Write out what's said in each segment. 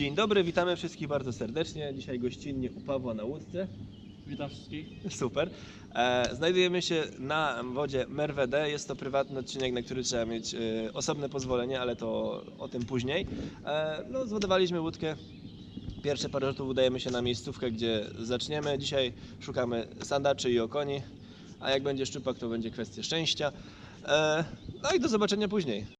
Dzień dobry, witamy wszystkich bardzo serdecznie. Dzisiaj gościnnie u Pawła na łódce. Witam wszystkich. Super. E, znajdujemy się na wodzie Merwede. Jest to prywatny odcinek, na który trzeba mieć e, osobne pozwolenie, ale to o tym później. E, no, zwodowaliśmy łódkę. Pierwsze parę rzutów udajemy się na miejscówkę, gdzie zaczniemy. Dzisiaj szukamy sandaczy i okoni, a jak będzie szczupak, to będzie kwestia szczęścia. E, no i do zobaczenia później.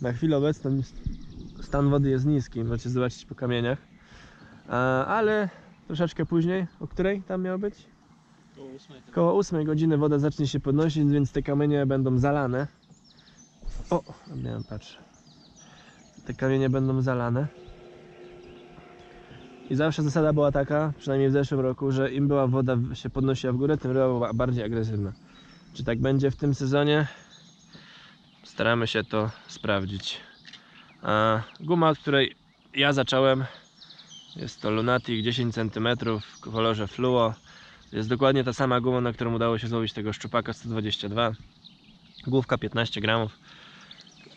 Na chwilę obecną stan wody jest niski, możecie zobaczyć po kamieniach. Ale troszeczkę później, o której tam miało być? Koło ósmej. Koło 8 godziny woda zacznie się podnosić, więc te kamienie będą zalane. O, miałem patrz. Te kamienie będą zalane. I zawsze zasada była taka, przynajmniej w zeszłym roku, że im była woda się podnosiła w górę, tym ryba była bardziej agresywna. Czy tak będzie w tym sezonie? Staramy się to sprawdzić. Guma, od której ja zacząłem, jest to Lunatic 10 cm w kolorze fluo. Jest dokładnie ta sama guma, na którą udało się złowić tego szczupaka 122. Główka 15 gramów.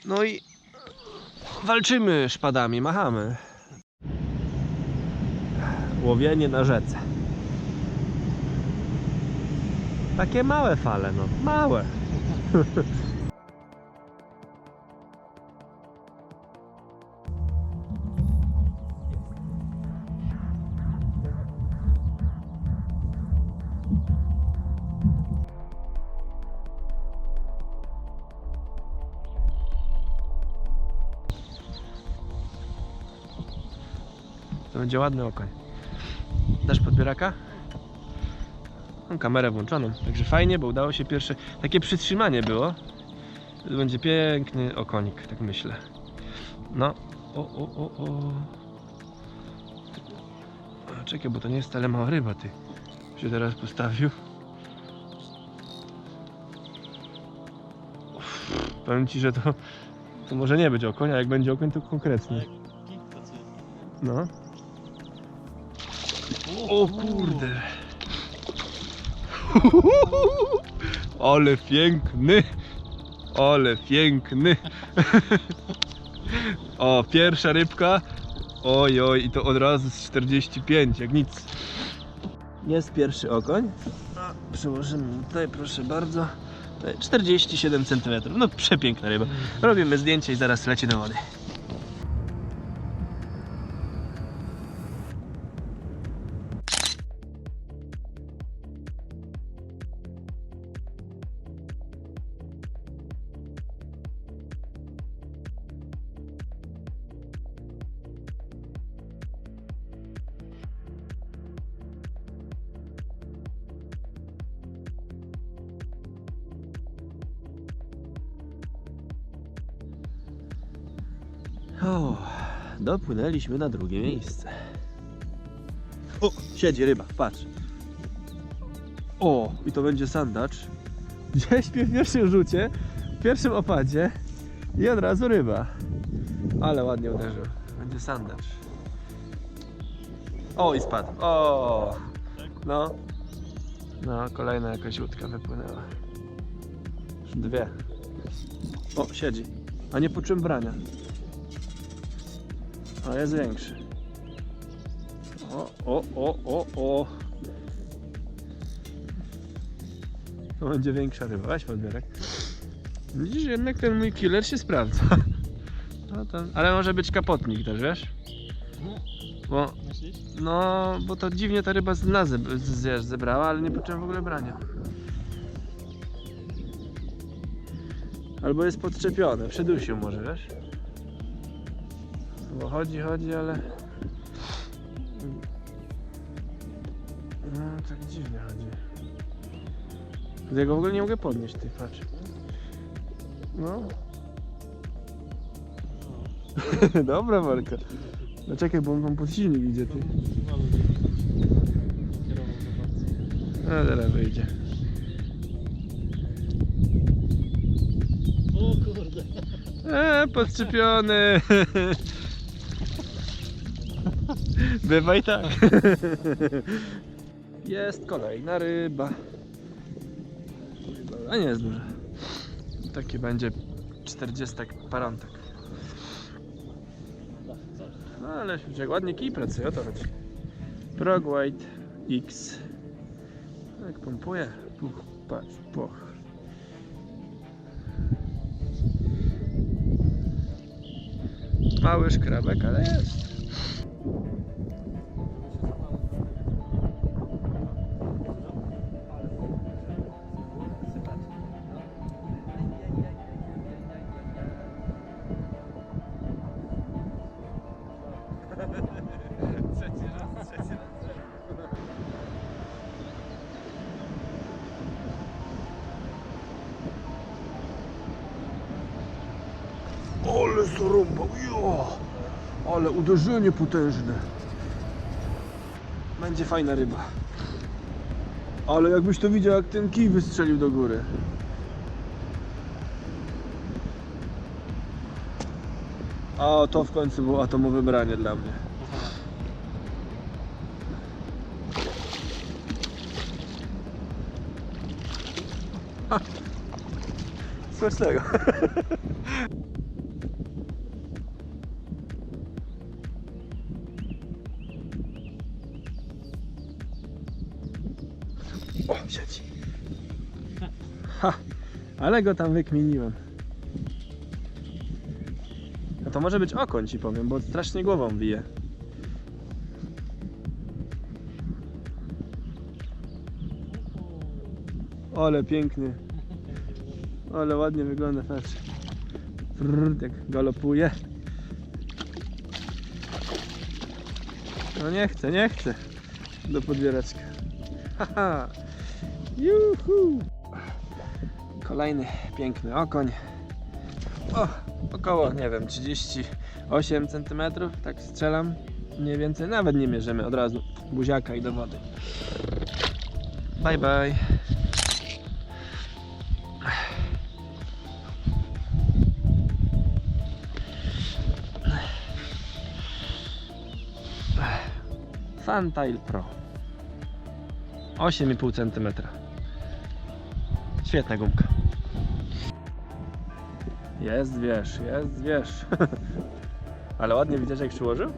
No i walczymy szpadami, machamy. Łowienie na rzece. Takie małe fale, no. Małe. będzie ładny okoń. Dasz podbieraka? Mam kamerę włączoną, także fajnie, bo udało się pierwsze. Takie przytrzymanie było. To będzie piękny okonik, tak myślę. No. O, o, o, o. Czekaj, bo to nie jest wcale mała ryba, ty. Się teraz postawił. Uff, Powiem ci, że to, to może nie być okoń, a jak będzie okoń, to konkretnie. No. O kurde. Ale piękny. Ale piękny. O, pierwsza rybka. Oj, oj, i to od razu z 45, jak nic. Jest pierwszy okoń. A, Przełożymy tutaj, proszę bardzo. 47 cm. No przepiękna ryba. Robimy zdjęcie i zaraz leci do wody. O, dopłynęliśmy na drugie miejsce. O, siedzi ryba, patrz. O, i to będzie sandacz. Gdzieś w pierwszym rzucie, w pierwszym opadzie i od razu ryba. Ale ładnie uderzył. Będzie sandacz. O, i spadł. O, no. No, kolejna jakaś łódka wypłynęła. Już dwie. O, siedzi. A nie poczułem brania. A jest większy. O, o, o, o, o. To będzie większa ryba. Weź podbierek. Widzisz, jednak ten mój killer się sprawdza. No to, ale może być kapotnik też, wiesz? Bo, no, bo to dziwnie ta ryba z dna ze- z- wiesz, zebrała, ale nie poczułem w ogóle brania. Albo jest podczepione, przedusił może, wiesz? Bo chodzi, chodzi, ale... No, tak dziwnie chodzi. Ja go w ogóle nie mogę podnieść, ty, patrz. No. Dobra walka. No czekaj, bo on tam pod silnik idzie, ty. No, teraz wyjdzie. O kurde. Eee, podczepiony. Bywa i tak. Jest kolejna ryba. A nie jest duża. Taki będzie 40 parantek. No ale jak ładnie kij pracuje, o to chodzi. Prog White X. Jak pompuje. Puch, patrz, poch. Mały szkrabek, ale jest. Ale zarąbał, jo! Ale uderzenie potężne. Będzie fajna ryba. Ale jakbyś to widział, jak ten kij wystrzelił do góry. A to w końcu było atomowe branie dla mnie. Smacznego. Ha, ale go tam wykminiłem. No to może być okoń ci powiem, bo strasznie głową bije. Ale piękny. Ale ładnie wygląda, patrz. Jak galopuje. No nie chcę, nie chcę. Do podbieraczka. Haha. Juhu. Kolejny piękny okoń. O, około, nie wiem, 38 cm, tak strzelam. Mniej więcej, nawet nie mierzymy od razu. Buziaka i do wody. Bye bye. Fantail Pro 8,5 cm Świetna gumka Jest wiesz, jest wiesz Ale ładnie widzisz jak przyłożył?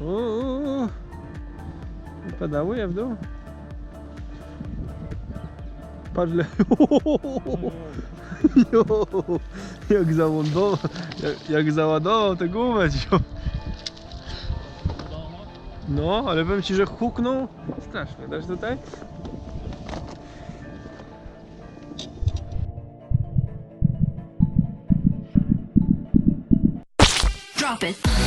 Uuu, pedałuje w dół Patrz le... Jak załadował, jak, jak załadował tę gumę. No, ale powiem ci, że huknął strasznie. Dasz tutaj? Drop it.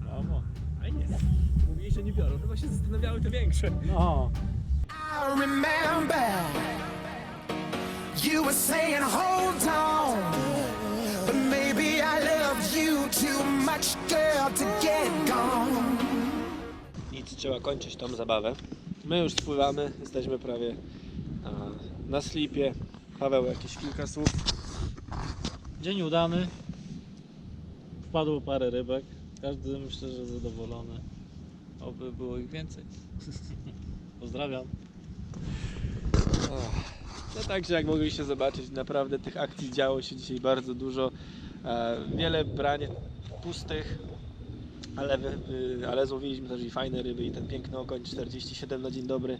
Brawo. Fajnie. Mówili, że nie biorą, chyba się zastanawiały te większe. No. I remember you were saying, hold on. Trzeba kończyć tą zabawę. My już spływamy, jesteśmy prawie na slipie. Paweł, jakieś kilka słów. Dzień udany. Wpadło parę rybek. Każdy myślę, że zadowolony. Oby było ich więcej. Pozdrawiam. No także jak mogliście zobaczyć, naprawdę tych akcji działo się dzisiaj bardzo dużo. E, wiele brań pustych, ale, ale złowiliśmy też i fajne ryby i ten piękny okoń 47 na dzień dobry.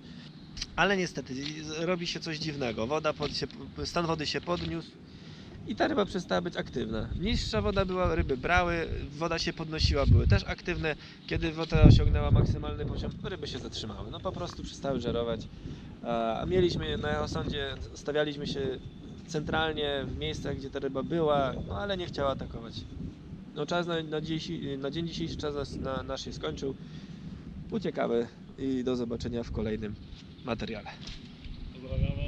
Ale niestety robi się coś dziwnego. Woda się, stan wody się podniósł i ta ryba przestała być aktywna. Niższa woda była, ryby brały, woda się podnosiła, były też aktywne. Kiedy woda osiągnęła maksymalny poziom, ryby się zatrzymały. No po prostu przestały żerować. A mieliśmy na osądzie, stawialiśmy się centralnie w miejscach, gdzie ta ryba była, no ale nie chciała atakować. No czas na, na, dziś, na dzień dzisiejszy czas na, nasz się skończył. Uciekamy i do zobaczenia w kolejnym materiale. Pozdrawiamy.